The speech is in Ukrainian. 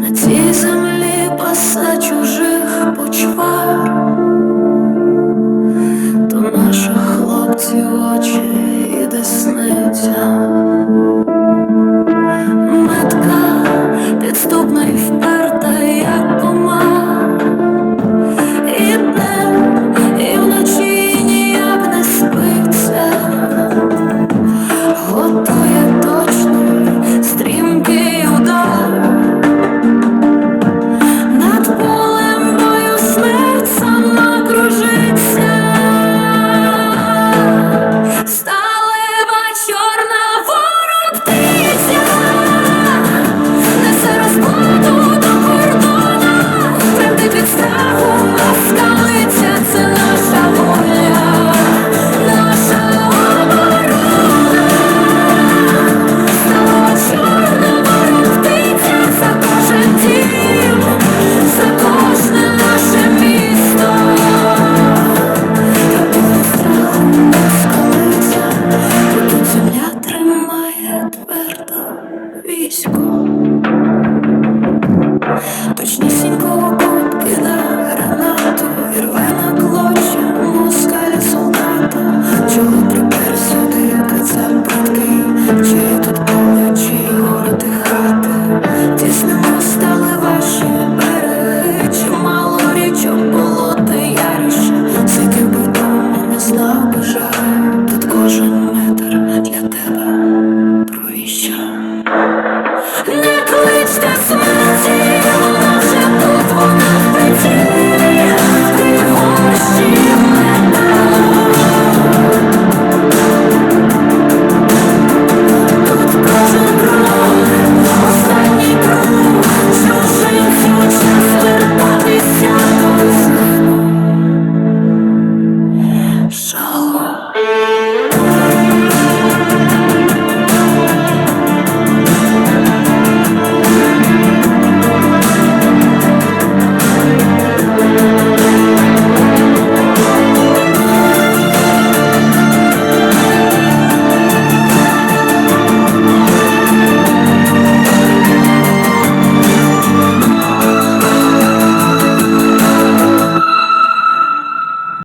На цій землі паса чужих почвар, то наших хлопців очі і десниця. Твердо військо. Точнісінько проїжджав.